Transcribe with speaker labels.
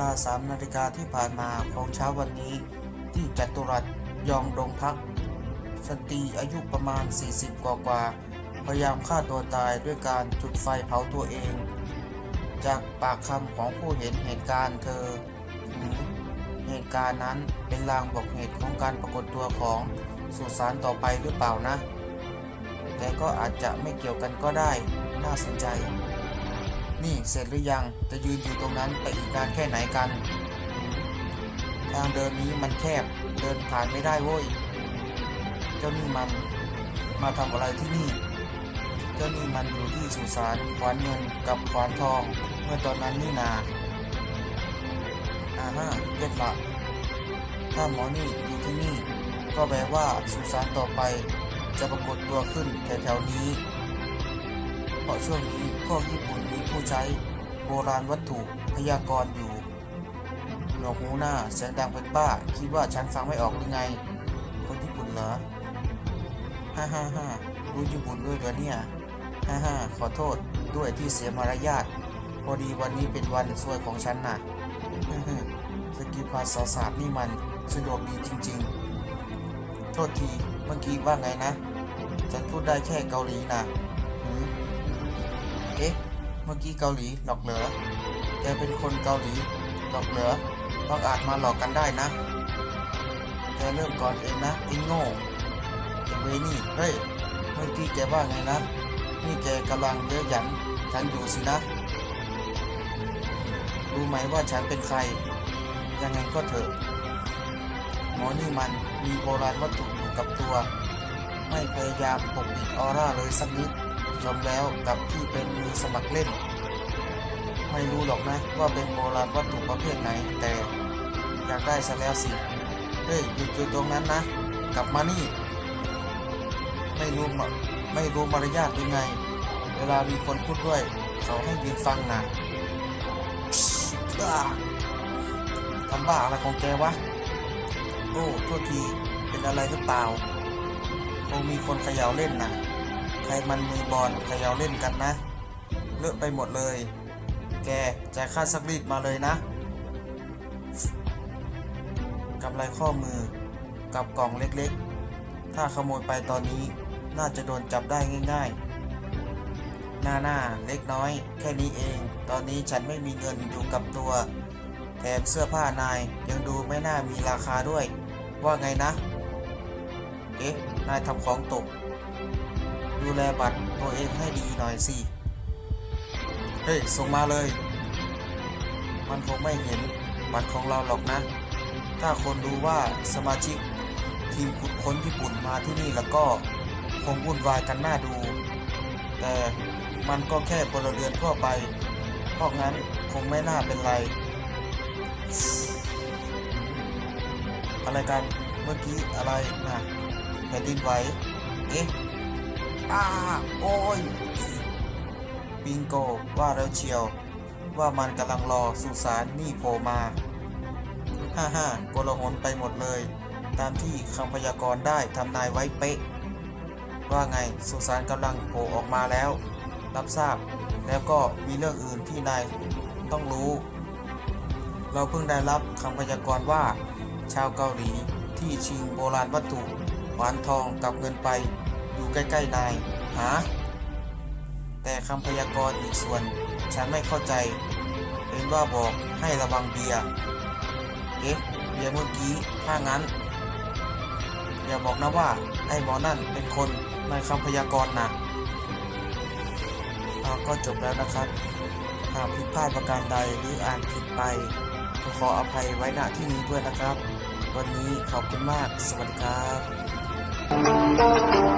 Speaker 1: ลาสามนาฬิกาที่ผ่านมาของเช้าวันนี้ ที่จัตุรัสยองดงพัก สตรีอายุประมาณ 40 กว่ากว่า พยายามฆ่าตัวตายด้วยการจุดไฟเผาตัวเอง จากปากคำของผู้เห็นเหตุการณ์เธอหือเหตุการณ์นั้นเป็นลางบอกเหตุของการปรากฏตัวของสุสานต่อไปหรือเปล่านะ แต่ก็อาจจะไม่เกี่ยวกันก็ได้ น่าสนใจ นี่เสร็จหรือยังจะยืนอยู่ตรงนั้นไปอีกนานแค่ไหนกัน ทางเดินนี้มันแคบเดินผ่านไม่ได้โว้ย เจ้านี่มันมาทำอะไรที่นี่ เจ้านี่มันอยู่ที่สุสานขวานเงินกับขวานทอง เมื่อตอนนั้นนี่นาอ่าฮะเก็ตละถ้าหมอนี่อยู่ที่นี่ ก็แปลว่าสุสานต่อไปจะปรากฏตัวขึ้นแถวๆนี้ เพราะช่วงนี้พวกญี่ปุ่นมีผู้ใช้โบราณวัตถุพยากรณ์อยู่หนวกหูหน้าเสียงดังเป็นบ้า คิดว่าฉันฟังไม่ออกหรือไง คนญี่ปุ่นเหรอฮ่าฮ่าฮ่ารู้ญี่ปุ่นด้วยเหรอเนี่ยฮ่าฮ่าขอโทษด้วยที่เสียมารยาทพอดีวันนี้เป็นวันสวยของฉันน่ะฮึ่มๆสกิลภาษาศาสตร์นี่มันสะดวกดีจริง ๆ โทษทีเมื่อกี้ว่าไงนะ ฉันพูดได้แค่เกาหลีนะ เอ๊ะ เมื่อกี้เกาหลีหลอกเหรอแกเป็นคนเกาหลีหลอกเหรอบางอาจมาหลอกกันได้นะ แกเริ่มก่อนเองนะไอ้โง่ไอ้เวนี่ เฮ้ย เมื่อกี้แกว่าไงนะ นี่แกกำลังเยอะหยันฉันอยู่สินะ รู้ไหมว่าฉันเป็นใคร ยังไงก็เถอะ หมอนี่มันมีโบราณวัตถุอยู่กับตัว ไม่พยายามปกปิดออร่าเลยสักนิด สมแล้วกับที่เป็นมือสมัครเล่น ไม่รู้หรอกนะว่าเป็นโบราณวัตถุประเภทไหน แต่อยากได้ซะแล้วสิ เฮ้ยหยุดอยู่ตรงนั้นนะ กลับมานี่ ไม่รู้ไม่รู้มารยาทยังไง เวลามีคนพูดด้วย เขาให้ยืนฟังนะทำบ้าอะไรของแกวะ โอ้โทษที เป็นอะไรหรือเปล่า คงมีคนเขย่าเล่นนะ รมันมือบอลเขย่าเล่นกันนะ เลอะไปหมดเลย แกจ่ายค่าซักรีดมาเลยนะกำไรข้อมือกับกล่องเล็กๆ ถ้าขโมยไปตอนนี้น่าจะโดนจับได้ง่ายๆ หน้าหน้าเล็กน้อย แค่นี้เอง ตอนนี้ฉันไม่มีเงินอยู่กับตัว แถมเสื้อผ้านายยังดูไม่น่ามีราคาด้วย ว่าไงนะ เอ๊ะ นายทำของตก ดูแลบัตรตัวเองให้ดีหน่อยสิ เฮ้ย ส่งมาเลย มันคงไม่เห็นบัตรของเราหรอกนะ ถ้าคนรู้ว่าสมาชิกทีมขุดค้นญี่ปุ่นมาที่นี่แล้วก็คงวุ่นวายกันหน้าดู แต่มันก็แค่พลเรือนทั่วไป เพราะงั้นคงไม่น่าเป็นไร อะไรกัน เมื่อกี้อะไรนะแผ่นดินไหว เอ๊ะ อ้าโอ้ยบิงโกว่าแล้วเชียว ว่ามันกำลังรอสุสานนี่โผล่มา ฮ่าฮ่าโกลาหลไปหมดเลย ตามที่คำพยากรณ์ได้ทำนายไว้เป๊ะ ว่าไงสุสานกำลังโผล่ออกมาแล้ว รับทราบ แล้วก็มีเรื่องอื่นที่นายต้องรู้ เราเพิ่งได้รับคำพยากรณ์ว่า ชาวเกาหลีที่ชิงโบราณวัตถุขวานทองกับเงินไป อยู่ใกล้ๆนายหาแต่คำพยากรณ์อีกส่วน ฉันไม่เข้าใจเห็นว่าบอกให้ระวังเบียร์เอ๊ะเบียร์เมื่อกี้ถ้างั้น อย่าบอกนะว่าไอ้หมอนั่นเป็นคนในคำพยากรณ์นะอ่าก็จบแล้วนะครับ หากผิดพลาดประการใดหรืออ่านผิดไปก็ขออภัยไว้ณที่นี้ด้วยนะครับ วันนี้ขอบคุณมาก สวัสดีครับ